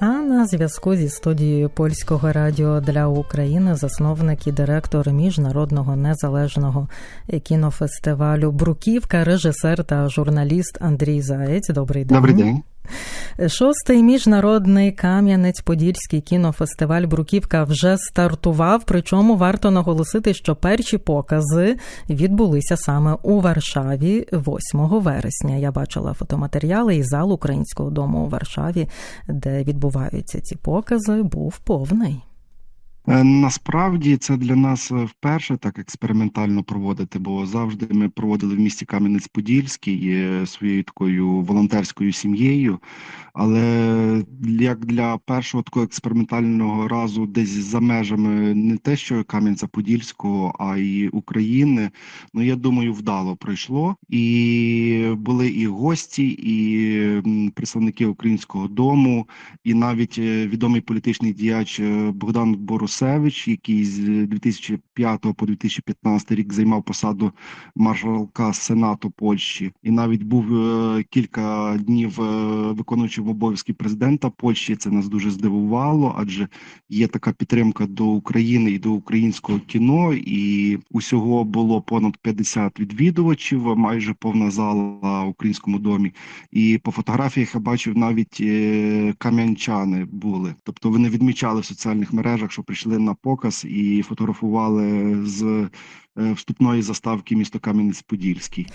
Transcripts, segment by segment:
А на зв'язку зі студією польського радіо для України засновник і директор міжнародного незалежного кінофестивалю Бруківка, режисер та журналіст Андрій Заєць. Добрий день. Добрий день. Шостий міжнародний Кам'янець-Подільський кінофестиваль Бруківка вже стартував. Причому варто наголосити, що перші покази відбулися саме у Варшаві 8 вересня. Я бачила фотоматеріали і зал Українського дому у Варшаві, де відбуваються ці покази, був повний. Е, Насправді це для нас е, вперше так експериментально проводити, бо завжди ми проводили в місті Кам'янець-Подільський своєю такою волонтерською сім'єю. Але як для першого такого експериментального разу десь за межами не те, що Кам'янця-Подільського, а й України, ну я думаю, вдало пройшло. І були і гості, і представники українського дому, і навіть е, відомий політичний діяч Богдан Борусевич, який з 2005 по 2015 рік займав посаду маршалка Сенату Польщі, і навіть був е, кілька днів е, виконуючим обов'язки президента Польщі. Це нас дуже здивувало, адже є така підтримка до України і до українського кіно, і усього було понад 50 відвідувачів, майже повна зала в українському домі. І по фотографіях я бачив навіть е, кам'янчани були. Тобто вони відмічали в соціальних мережах, що прийшли на показ і фотографували з е, вступної заставки місто Кам'янець-Подільський.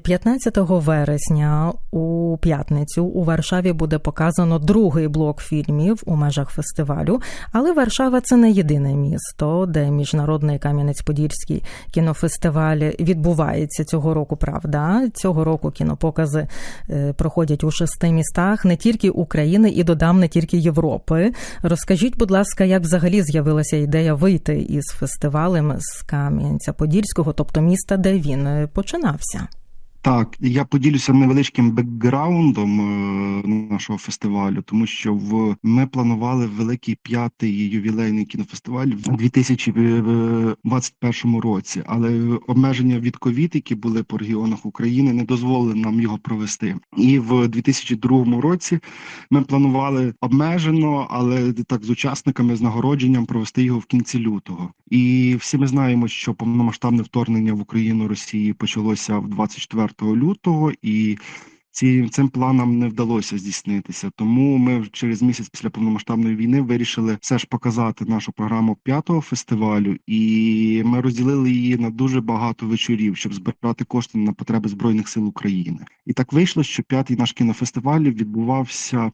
15 вересня у п'ятницю у Варшаві буде показано другий блок фільмів у межах фестивалю. Але Варшава це не єдине місто, де міжнародний Кам'янець-Подільський кінофестиваль відбувається цього року. Правда, цього року кінопокази е, проходять у шести містах не тільки України і додам не тільки Європи. Розкажіть, будь ласка, як взагалі з'явилася ідея вийти із фестивалем з Кам'янця-Подільського, тобто міста, де він е, починався? Так, я поділюся невеличким бекграундом е, нашого фестивалю, тому що в ми планували великий п'ятий ювілейний кінофестиваль в 2021 році, але обмеження від ковід, які були по регіонах України, не дозволили нам його провести. І в 2002 році ми планували обмежено, але так з учасниками з нагородженням провести його в кінці лютого. І всі ми знаємо, що повномасштабне вторгнення в Україну Росії почалося в 24 лютого, і ці цим планам не вдалося здійснитися. Тому ми через місяць після повномасштабної війни вирішили все ж показати нашу програму п'ятого фестивалю, і ми розділили її на дуже багато вечорів, щоб збирати кошти на потреби збройних сил України. І так вийшло, що п'ятий наш кінофестиваль відбувався.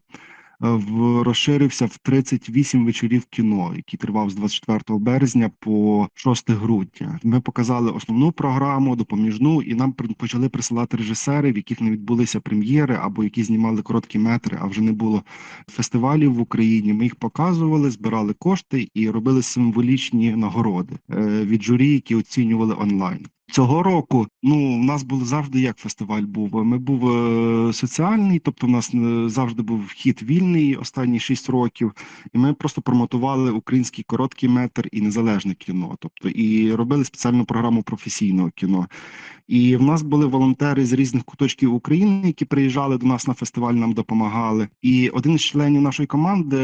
Е, В розширився в 38 вечорів кіно, який тривав з 24 березня по 6 грудня. Ми показали основну програму, допоміжну, і нам почали присилати режисери, в яких не відбулися прем'єри або які знімали короткі метри, а вже не було фестивалів в Україні. Ми їх показували, збирали кошти і робили символічні нагороди е, від журі, які оцінювали онлайн. Цього року ну у нас було завжди як фестиваль був. Ми був е, соціальний, тобто у нас е, завжди був вхід вільний останні шість років, і ми просто промотували український короткий метр і незалежне кіно. Тобто і робили спеціальну програму професійного кіно. І в нас були волонтери з різних куточків України, які приїжджали до нас на фестиваль, нам допомагали. І один з членів нашої команди,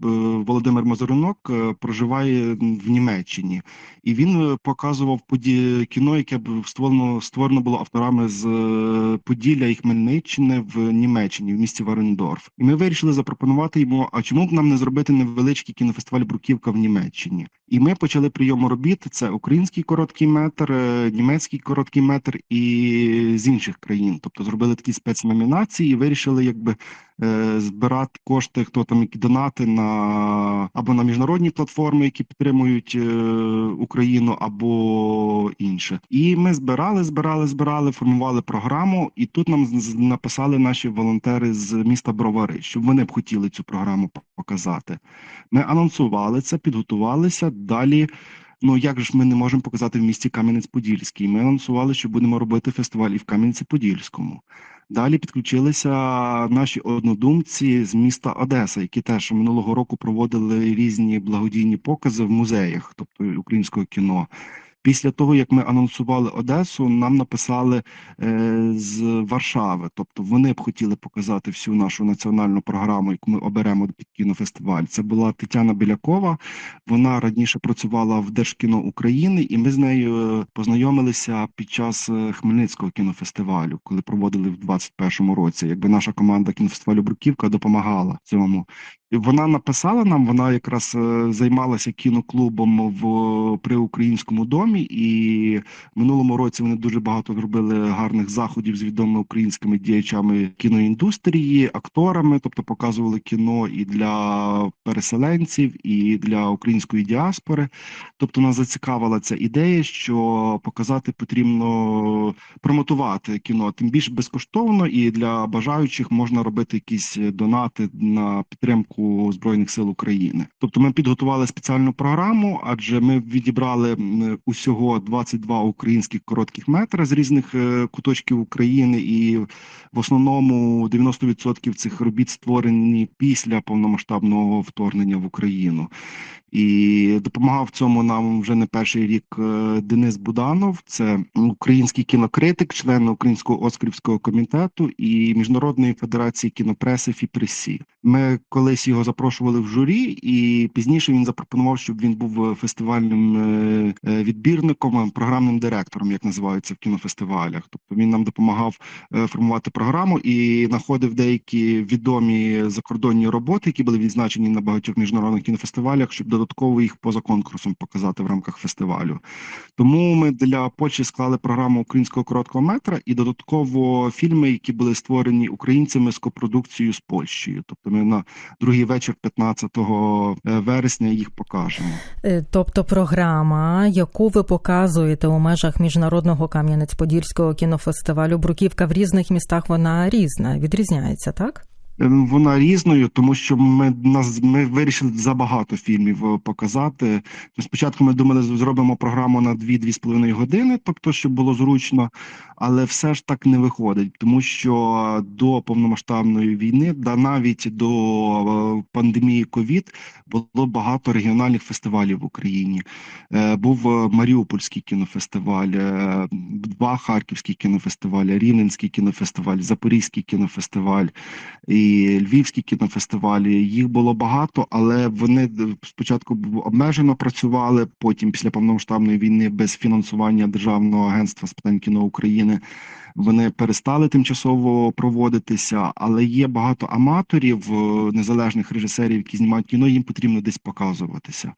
Володимир Мазуринок, е, проживає в Німеччині, і він е, показував поді... кіно, яке б створено створено було авторами з е, Поділля і Хмельниччини в Німеччині, в місті Варендорф. І ми вирішили запропонувати йому: а чому б нам не зробити невеличкий кінофестиваль Бруківка в Німеччині? І ми почали прийом робіт. Це український короткий метр, е, німецький короткий метр і з інших країн. Тобто зробили такі спецномінації і вирішили, якби е, збирати кошти, хто там які донати на або на міжнародні платформи, які підтримують е, Україну, або інше. І ми збирали, збирали, збирали, формували програму. І тут нам написали наші волонтери з міста Бровари, щоб вони б хотіли цю програму показати. Ми анонсували це, підготувалися далі. Ну як ж ми не можемо показати в місті Кам'янець-Подільський? Ми анонсували, що будемо робити фестиваль і в Кам'янці-Подільському. Далі підключилися наші однодумці з міста Одеса, які теж минулого року проводили різні благодійні покази в музеях, тобто українського кіно. Після того, як ми анонсували Одесу, нам написали е, з Варшави. Тобто вони б хотіли показати всю нашу національну програму, яку ми оберемо під кінофестиваль. Це була Тетяна Білякова. Вона раніше працювала в Держкіно України, і ми з нею е, познайомилися під час е, Хмельницького кінофестивалю, коли проводили в 21-му році. Якби наша команда кінофестивалю Бруківка допомагала цьому. І Вона написала нам, вона якраз е, займалася кіноклубом в при українському домі, і в минулому році вони дуже багато зробили гарних заходів з відомими українськими діячами кіноіндустрії, акторами, тобто показували кіно і для переселенців, і для української діаспори. Тобто нас зацікавила ця ідея, що показати потрібно промотувати кіно, тим більш безкоштовно, і для бажаючих можна робити якісь донати на підтримку збройних сил України. Тобто, ми підготували спеціальну програму, адже ми відібрали м, усього 22 українських коротких метра з різних е, куточків України, і в основному 90% цих робіт створені після повномасштабного вторгнення в Україну. І допомагав цьому нам вже не перший рік е, Денис Буданов. Це український кінокритик, член Українського Оскарівського комітету і Міжнародної федерації кінопреси ФІПРЕСІ. Ми колись його запрошували в журі, і пізніше він запропонував, щоб він був фестивальним е, е, відбірником, програмним директором, як називається в кінофестивалях. Тобто він нам допомагав е, формувати програму і знаходив деякі відомі закордонні роботи, які були відзначені на багатьох міжнародних кінофестивалях, щоб додатково їх поза конкурсом показати в рамках фестивалю. Тому ми для Польщі склали програму українського короткого метра і додатково фільми, які були створені українцями з копродукцією з Польщею. Тобто ми на другий вечір, 15 вересня, їх покажемо. Е, Тобто програма, яку ви показуєте у межах міжнародного Кам'янець-Подільського кінофестивалю Бруківка в різних містах, вона різна, відрізняється, так? Ем, Вона різною, тому що ми нас ми вирішили забагато фільмів е, показати. Спочатку ми думали, зробимо програму на 2-2,5 години, тобто, щоб було зручно, але все ж так не виходить, тому що до повномасштабної війни, да навіть до е, пандемії ковід, було багато регіональних фестивалів в Україні. Е, Був е, Маріупольський кінофестиваль, два харківські кінофестивалі, Рівненський кінофестиваль, Запорізький кінофестиваль і Львівські кінофестивалі. Їх було багато, але вони спочатку обмежено працювали. Потім, після повномасштабної війни, без фінансування Державного агентства з питань кіно України. Вони перестали тимчасово проводитися, але є багато аматорів, е, незалежних режисерів, які знімають кіно. Їм потрібно десь показуватися.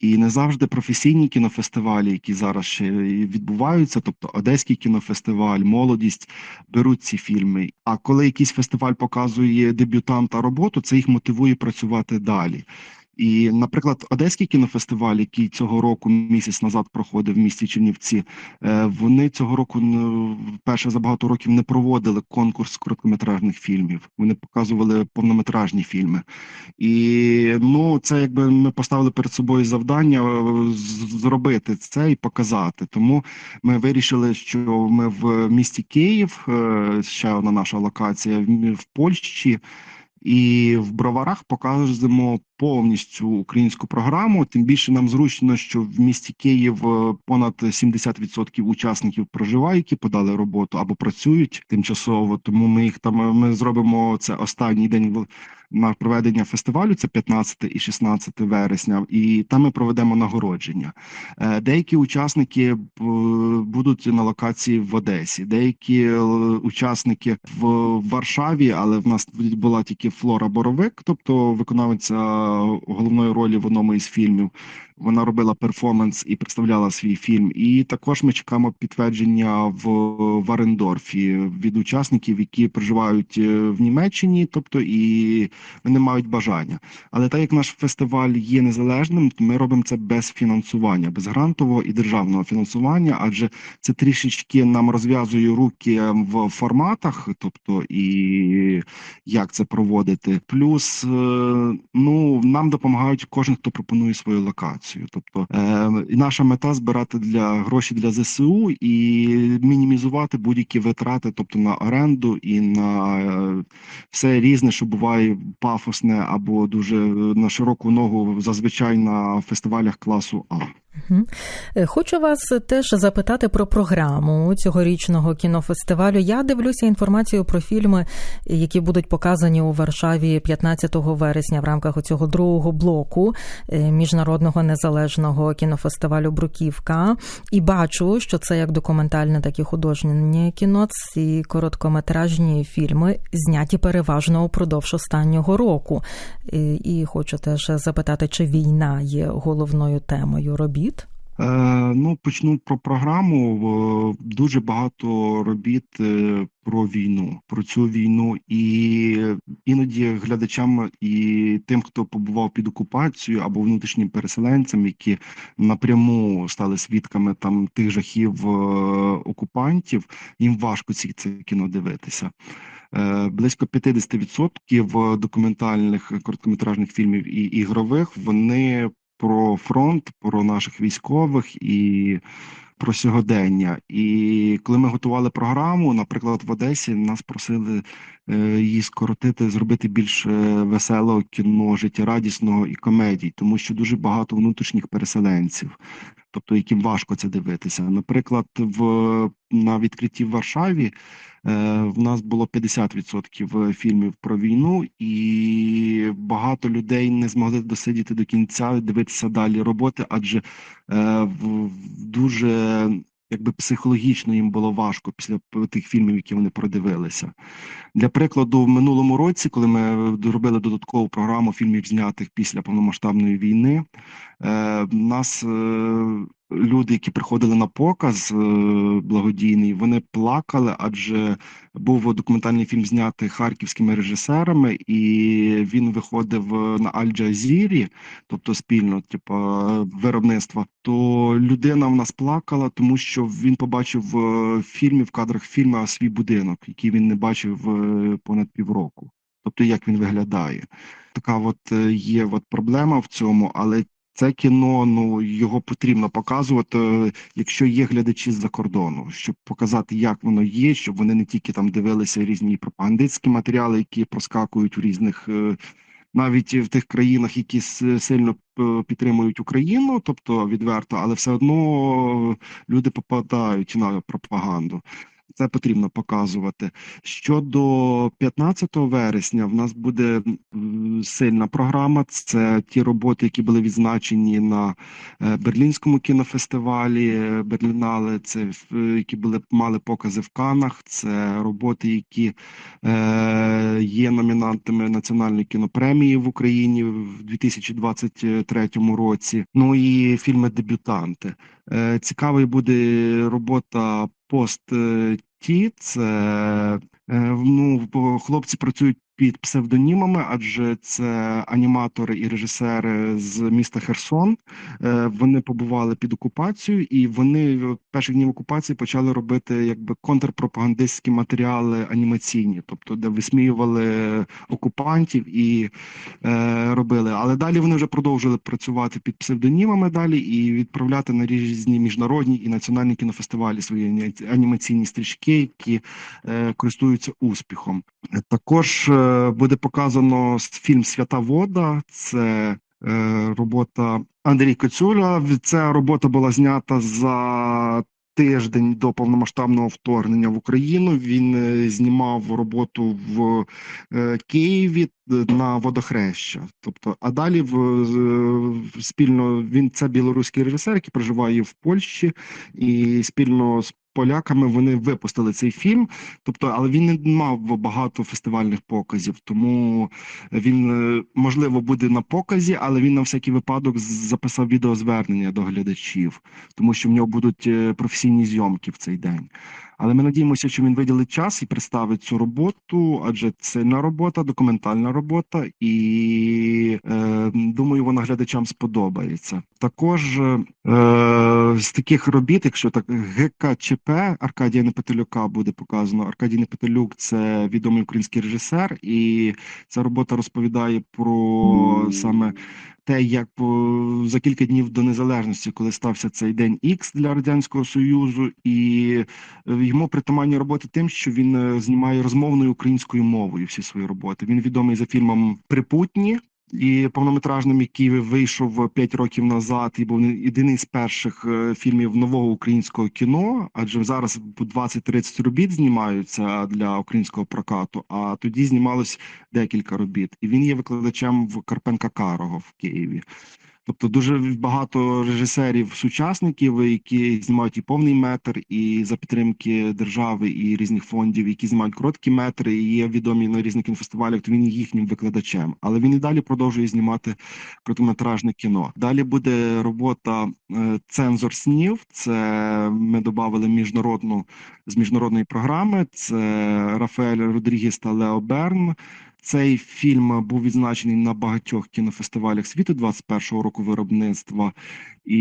І не завжди професійні кінофестивалі, які зараз ще відбуваються, тобто Одеський кінофестиваль, молодість, беруть ці фільми. А коли якийсь фестиваль показує дебютанта роботу, це їх мотивує працювати далі. І, наприклад, Одеський кінофестиваль, який цього року місяць назад проходив в місті Чернівці, е, вони цього року вперше за багато років не проводили конкурс короткометражних фільмів. Вони показували повнометражні фільми. І ну, це якби ми поставили перед собою завдання е, зробити це і показати. Тому ми вирішили, що ми в місті Київ, е, ще одна наша локація, в Польщі. І в броварах покажемо повністю українську програму. Тим більше нам зручно, що в місті Київ е, понад 70% учасників проживає, які подали роботу або працюють тимчасово. Тому ми їх там е, ми зробимо це останній день на проведення фестивалю. Це 15 і 16 вересня, і там ми проведемо нагородження. Е, Деякі учасники будуть на локації в Одесі, деякі учасники в Варшаві, але в нас була тільки Флора Боровик, тобто виконавиця головної ролі в одному із фільмів. Вона робила перформанс і представляла свій фільм. І також ми чекаємо підтвердження в Варендорфі від учасників, які проживають е, в Німеччині, тобто і вони мають бажання. Але так як наш фестиваль є незалежним, то ми робимо це без фінансування, без грантового і державного фінансування, адже це трішечки нам розв'язує руки в форматах, тобто і як це проводити. Плюс е, ну нам допомагають кожен, хто пропонує свою локацію. Тобто е, наша мета збирати для гроші для ЗСУ і мінімізувати будь-які витрати, тобто на оренду і на е, все різне, що буває пафосне або дуже на широку ногу зазвичай на фестивалях класу А. Е, Хочу вас теж запитати про програму цьогорічного кінофестивалю. Я дивлюся інформацію про фільми, які будуть показані у Варшаві 15 вересня в рамках цього другого блоку е, міжнародного незалежного кінофестивалю Бруківка. І бачу, що це як документальне, так і художнє кіно. Ці короткометражні фільми зняті переважно упродовж останнього року. І, і хочу теж запитати, чи війна є головною темою робіт? Е, ну, почну про програму. Е, Дуже багато робіт е, про війну, про цю війну, і іноді глядачам і тим, хто побував під окупацією або внутрішнім переселенцям, які напряму стали свідками там тих жахів окупантів, їм важко ці це кіно дивитися. Близько 50% документальних короткометражних фільмів і ігрових вони про фронт, про наших військових і про сьогодення. І коли ми готували програму, наприклад, в Одесі нас просили е, її скоротити, зробити більш е, веселого кіно, життєрадісного і комедій, тому що дуже багато внутрішніх переселенців, тобто яким важко це дивитися. Наприклад, в на відкритті в Варшаві. Е, В нас було 50% фільмів про війну, і багато людей не змогли досидіти до кінця, дивитися далі роботи, адже е, в дуже якби психологічно їм було важко після тих фільмів, які вони продивилися. Для прикладу, в минулому році, коли ми робили додаткову програму фільмів, знятих після повномасштабної війни, е, нас е, люди, які приходили на показ е, благодійний, вони плакали, адже був документальний фільм знятий харківськими режисерами, і він виходив на Аль-Джазірі, тобто спільно, типу, виробництва. То людина в нас плакала, тому що він побачив в фільмі в кадрах фільму свій будинок, який він не бачив е, понад півроку. Тобто, як він виглядає, така от е, є от проблема в цьому, але це кіно, ну його потрібно показувати, якщо є глядачі з-за кордону, щоб показати, як воно є, щоб вони не тільки там дивилися різні пропагандистські матеріали, які проскакують у різних, е, навіть в тих країнах, які сильно е, підтримують Україну, тобто відверто, але все одно люди попадають на пропаганду. Це потрібно показувати. Щодо 15 вересня, в нас буде сильна програма. Це ті роботи, які були відзначені на е, Берлінському кінофестивалі е, Берлінале. Це е, які були мали покази в Канах. Це роботи, які е, є номінантами національної кінопремії в Україні в 2023 році. Ну і фільми дебютанти. Е, Цікавою буде робота пост е, ті. Це е, ну, хлопці працюють під псевдонімами, адже це аніматори і режисери з міста Херсон. Е, Вони побували під окупацією, і вони в перших днів окупації почали робити якби контрпропагандистські матеріали анімаційні, тобто де висміювали окупантів і е, робили. Але далі вони вже продовжили працювати під псевдонімами далі і відправляти на різні міжнародні і національні кінофестивалі свої анімаційні стрічки, які е, користуються успіхом. Також е, буде показано фільм Свята вода. Це е, робота Андрій Коцюля. Ця робота була знята за тиждень до повномасштабного вторгнення в Україну. Він е, знімав роботу в е, Києві на водохреща. Тобто, а далі в, спільно він це білоруський режисер, який проживає в Польщі, і спільно з поляками вони випустили цей фільм. Тобто, але він не мав багато фестивальних показів, тому він е, можливо буде на показі, але він на всякий випадок записав відеозвернення до глядачів, тому що в нього будуть е, професійні зйомки в цей день. Але ми надіємося, що він виділить час і представить цю роботу, адже це сильна робота, документальна робота, і е, думаю, вона глядачам сподобається. Також е, з таких робіт, якщо так ГКЧП Аркадія Непетелюка буде показано. Аркадій Непетелюк це відомий український режисер, і ця робота розповідає про саме те, як по- за кілька днів до незалежності, коли стався цей день Ікс для радянського союзу, і йому притаманні роботи тим, що він е, знімає розмовною українською мовою всі свої роботи. Він відомий за фільмом Припутні. І повнометражним, який вийшов 5 років назад, і був єдиний з перших е, фільмів нового українського кіно. Адже зараз 20-30 робіт знімаються для українського прокату. А тоді знімалось декілька робіт, і він є викладачем в Карпенка Карого в Києві. Тобто дуже багато режисерів, сучасників, які знімають і повний метр, і за підтримки держави і різних фондів, які знімають короткі метри, і є відомі на різних кінофестивалях. То він їхнім викладачем, але він і далі продовжує знімати короткометражне кіно. Далі буде робота е, цензор снів. Це ми додали міжнародну з міжнародної програми. Це Рафаель Родрігес та Лео Берн. Цей фільм був відзначений на багатьох кінофестивалях світу 21-го року виробництва, і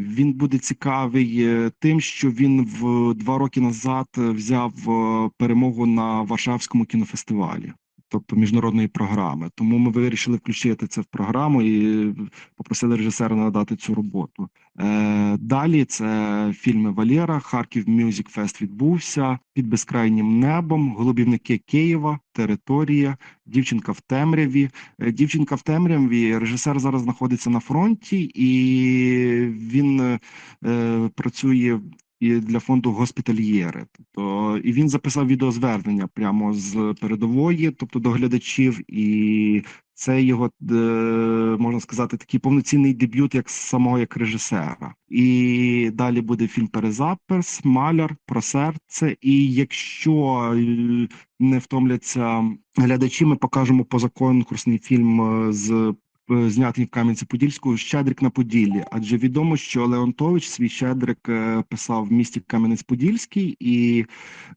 він буде цікавий е, тим, що він в два роки назад взяв е, перемогу на Варшавському кінофестивалі. Тобто міжнародної програми, тому ми вирішили включити це в програму і попросили режисера надати цю роботу. Е, Далі це фільми Валєра, Харків Мюзик Фест відбувся під безкрайнім небом, голубівники Києва, територія, дівчинка в темряві. Е, Дівчинка в темряві. Режисер зараз знаходиться на фронті, і він е, працює і для фонду госпітальєри. Тобто і він записав відеозвернення прямо з передової, тобто до глядачів, і це його е, можна сказати такий повноцінний дебют, як самого як режисера. І далі буде фільм Перезапис, Маляр про серце. І якщо е, не втомляться глядачі, ми покажемо позаконкурсний фільм е, з знятий в Кам'янці-Подільську Щедрик на Поділлі. Адже відомо, що Леонтович свій Щедрик е, писав в місті Кам'янець-Подільський, і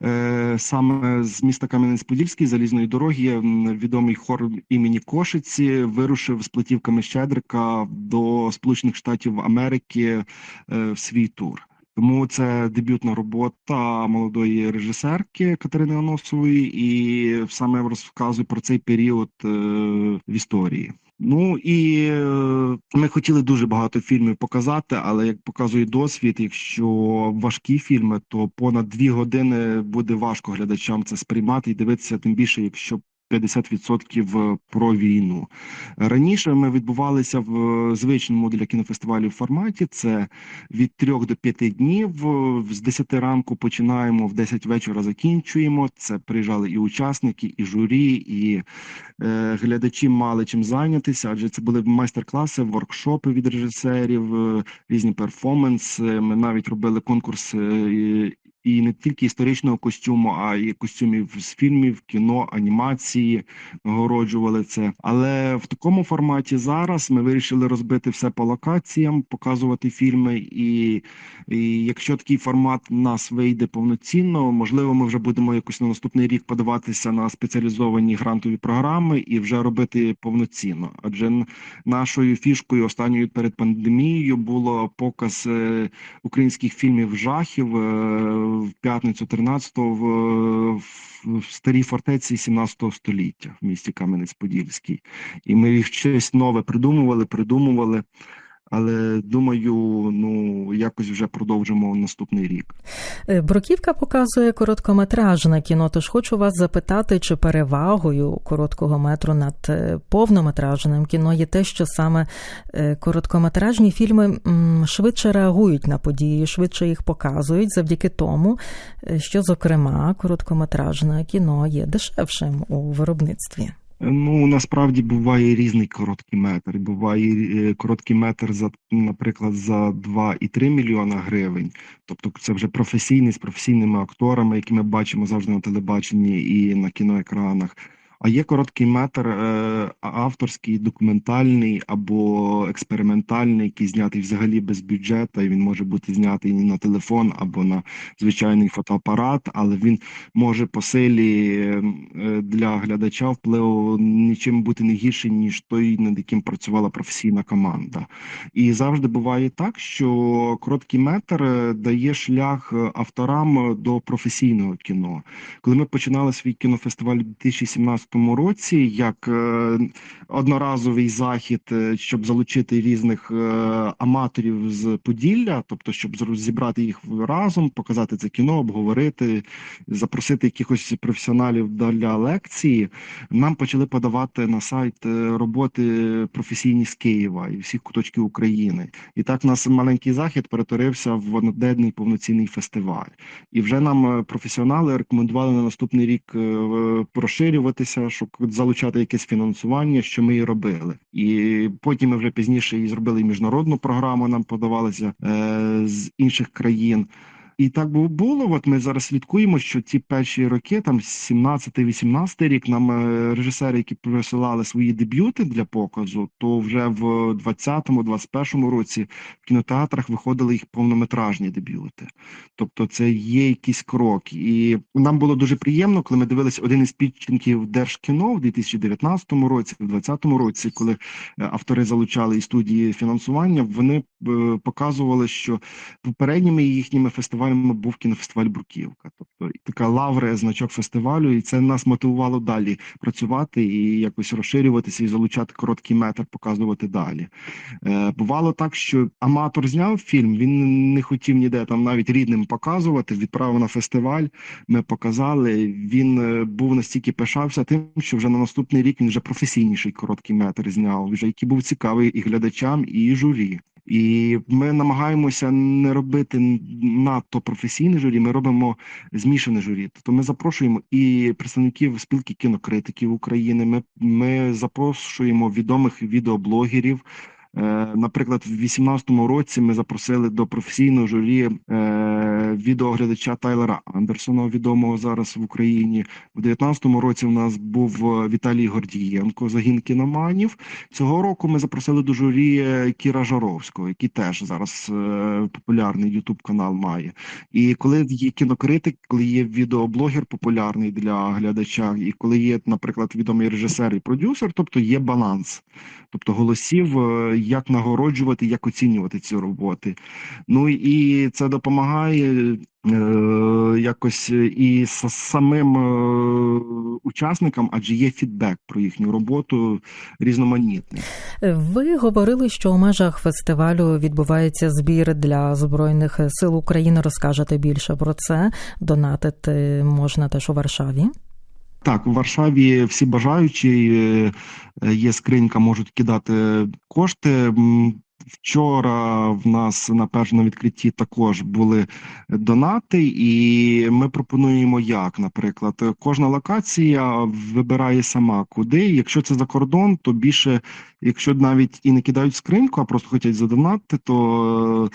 е, саме з міста Кам'янець-Подільський залізної дороги відомий хор імені Кошиці вирушив з платівками Щедрика до Сполучених Штатів Америки е, в свій тур. Тому це дебютна робота молодої режисерки Катерини Оносової, і саме розказує про цей період е, в історії. Ну і е, ми хотіли дуже багато фільмів показати, але як показує досвід, якщо важкі фільми, то понад дві години буде важко глядачам це сприймати і дивитися, тим більше, якщо 50% про війну. Раніше ми відбувалися в звичному для кінофестивалів форматі. Це від 3 до 5 днів. З 10 ранку починаємо, в 10 вечора закінчуємо. Це приїжджали і учасники, і журі, і е, глядачі мали чим зайнятися, адже це були майстер-класи, воркшопи від режисерів, е, різні перформанси. Ми навіть робили конкурс е, і не тільки історичного костюму, а й костюмів з фільмів, кіно, анімації нагороджували це. Але в такому форматі зараз ми вирішили розбити все по локаціям, показувати фільми. І, і якщо такий формат нас вийде повноцінно, можливо, ми вже будемо якось на наступний рік подаватися на спеціалізовані грантові програми і вже робити повноцінно. Адже нашою фішкою останньою перед пандемією було показ е, українських фільмів жахів е, в п'ятницю 13-го в, в, старій фортеці 17 століття в місті Кам'янець-Подільський. І ми їх щось нове придумували, придумували. Але думаю, ну якось вже продовжимо наступний рік. Е, Бруківка показує короткометражне кіно. Тож хочу вас запитати, чи перевагою короткого метру над е, повнометражним кіно є те, що саме е, короткометражні фільми швидше реагують на події, швидше їх показують завдяки тому, що, зокрема, короткометражне кіно є дешевшим у виробництві. Ну насправді буває різний короткий метр. Буває е, короткий метр за, наприклад, за 2,3 мільйона гривень. Тобто це вже професійний з професійними акторами, які ми бачимо завжди на телебаченні і на кіноекранах. А є короткий метр е, авторський, документальний або експериментальний, який знятий взагалі без бюджету, і він може бути знятий на телефон або на звичайний фотоапарат, але він може по силі е, для глядача впливу нічим бути не гірше, ніж той, над яким працювала професійна команда. І завжди буває так, що короткий метр е, дає шлях авторам до професійного кіно. Коли ми починали свій кінофестиваль у 2017 2016 році як е, одноразовий захід, е, щоб залучити різних е, аматорів з Поділля, тобто щоб зібрати їх разом, показати це кіно, обговорити, запросити якихось професіоналів для лекції. Нам почали подавати на сайт роботи професійні з Києва і всіх куточків України. І так нас маленький захід перетворився в одноденний повноцінний фестиваль. І вже нам професіонали рекомендували на наступний рік е, розширюватися, щоб залучати якесь фінансування, що ми і робили. І потім ми вже пізніше і зробили міжнародну програму. Нам подавалися е, з інших країн. І так бу- було. От ми зараз слідкуємо, що ті перші роки, там 17-18 рік, нам е, режисери, які присилали свої дебюти для показу, то вже в 20-21 році в кінотеатрах виходили їх повнометражні дебюти. Тобто, це є якийсь крок. І нам було дуже приємно, коли ми дивилися один із підчинків Держкіно в 2019 році, в 2020 році, коли е, автори залучали і студії фінансування, вони е, показували, що попередніми їхніми фестивалями був кінофестиваль Бруківка. Тобто така лавра, значок фестивалю, і це нас мотивувало далі працювати і якось розширюватися і залучати короткий метр, показувати далі. Е, бувало так, що аматор зняв фільм, він не хотів ніде там навіть рідним показувати. Відправив на фестиваль. Ми показали. Він е, був настільки пишався тим, що вже на наступний рік він вже професійніший короткий метр зняв, вже який був цікавий і глядачам, і журі. І ми намагаємося не робити надто професійне журі. Ми робимо змішане журі. Тобто ми запрошуємо і представників спілки кінокритиків України. Ми, ми запрошуємо відомих відеоблогерів. Е, Наприклад, в 2018 році ми запросили до професійного журі е, відеоглядача Тайлера Андерсона, відомого зараз в Україні. В 2019 році у нас був е, Віталій Гордієнко, загін кіноманів. Цього року ми запросили до журі Кіра Жаровського, який теж зараз популярний Ютуб канал має. І коли є кінокритик, коли є відеоблогер популярний для глядача, і коли є, наприклад, відомий режисер і продюсер, тобто є баланс, тобто голосів, як нагороджувати, як оцінювати ці роботи. Ну і це допомагає. е, Якось і самим е, учасникам, адже є фідбек про їхню роботу різноманітний. Ви говорили, що у межах фестивалю відбувається збір для збройних сил України. Розкажете більше про це. Донатити можна теж у Варшаві. Так, в Варшаві всі бажаючі е, е, є скринька, можуть кидати кошти. Вчора в нас на першому відкритті також були донати, і ми пропонуємо як, наприклад, кожна локація вибирає сама куди. Якщо це за кордон, то більше, якщо навіть і не кидають скриньку, а просто хочуть задонатити, то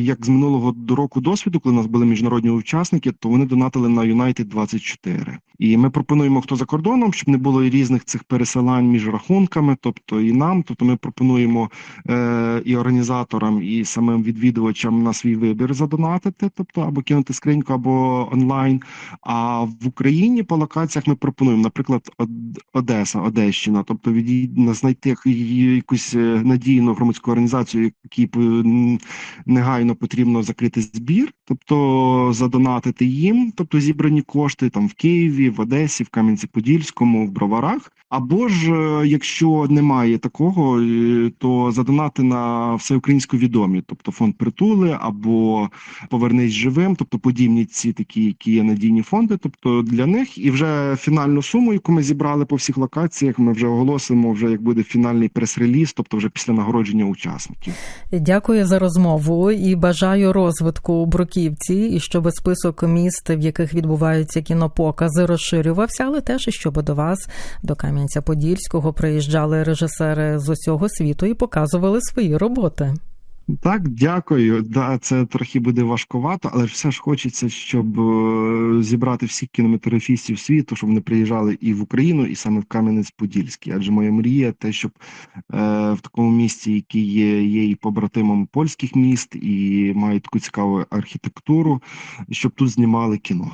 як з минулого року досвіду, коли у нас були міжнародні учасники, то вони донатили на United 24. І ми пропонуємо хто за кордоном, щоб не було різних цих пересилань між рахунками, тобто і нам. Тобто ми пропонуємо е, і організаторам, і самим відвідувачам на свій вибір задонатити, тобто або кинути скриньку, або онлайн. А в Україні по локаціях ми пропонуємо, наприклад, Од- Одеса, Одещина, тобто від знайти якусь е, надійну громадську організацію, якій негайно потрібно закрити збір, тобто задонатити їм, тобто зібрані кошти там в Києві, в Одесі, в Кам'янці-Подільському, в Броварах. Або ж, е, якщо немає такого, е, то задонати на всеукраїнську відомі, тобто фонд притули або повернись живим, тобто подібні ці такі, які є надійні фонди. Тобто для них і вже фінальну суму, яку ми зібрали по всіх локаціях, ми вже оголосимо, вже як буде фінальний прес-реліз, тобто вже після нагородження учасників. Дякую за розмову і бажаю розвитку у Бруківці, і щоб список міст, в яких відбуваються кінопокази, розширювався, але теж і щоб до вас, до Кам'янця-Подільського, приїжджали режисери з усього світу і показували свої роботи. Так, дякую. Да, це трохи буде важкувато, але все ж хочеться, щоб е, зібрати всіх кінематографістів світу, щоб вони приїжджали і в Україну, і саме в Кам'янець-Подільський. Адже моя мрія те, щоб е, в такому місті, який є, є і побратимом польських міст, і має таку цікаву архітектуру, щоб тут знімали кіно.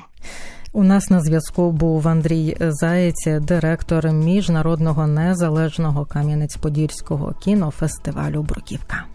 У нас на зв'язку був Андрій Заєць, директор міжнародного незалежного Кам'янець-Подільського кінофестивалю Бруківка.